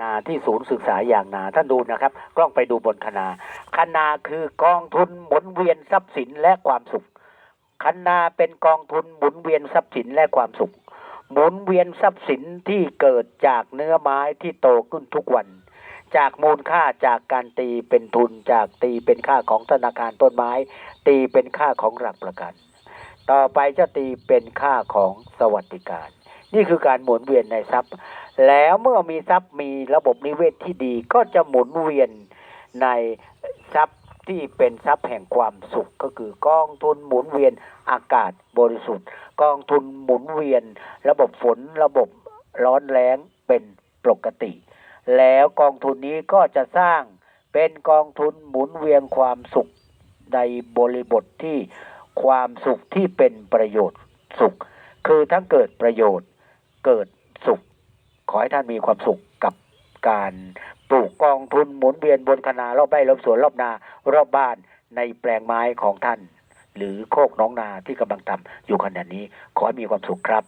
นาที่ศูนย์ศึกษาอย่างนาท่านดูนะครับ กล้องไปดูบนคณาคณาคือกองทุนหมุนเวียนทรัพย์สินและความสุขคณาเป็นกองทุนหมุนเวียนทรัพย์สินและความสุข หมุนเวียนทรัพย์สินที่เกิดจากเนื้อไม้ที่โตขึ้นทุกวัน จากมูลค่าจากการตีเป็นทุนจากตีเป็นค่าของธนาคารต้นไม้ ตีเป็นค่าของหลักประกัน ต่อไปจะตีเป็นค่าของสวัสดิการ นี่คือการหมุนเวียนในทรัพย์ แล้วเมื่อมีทรัพย์มีระบบนิเวศที่ดีก็จะหมุนเวียนในทรัพย์ที่เป็นทรัพย์แห่งความสุขก็คือกองทุนหมุนเวียนอากาศบริสุทธิ์ กองทุนหมุนเวียน ระบบฝนระบบร้อนแรงเป็นปกติ แล้วกองทุนนี้ก็จะสร้างเป็นกองทุนหมุนเวียนความสุขในบริบทที่ความสุขที่เป็นประโยชน์สุข คือทั้งเกิดประโยชน์ เกิดสุข ขอให้ท่านมีความสุขกับการปลูกกองทุนหมุนเวียนบนคณารอบไร่รอบสวนรอบนารอบบ้านในแปลงไม้ของท่าน หรือโคกน้องนาที่กำลังทำอยู่ขณะนี้ ขอให้มีความสุขครับ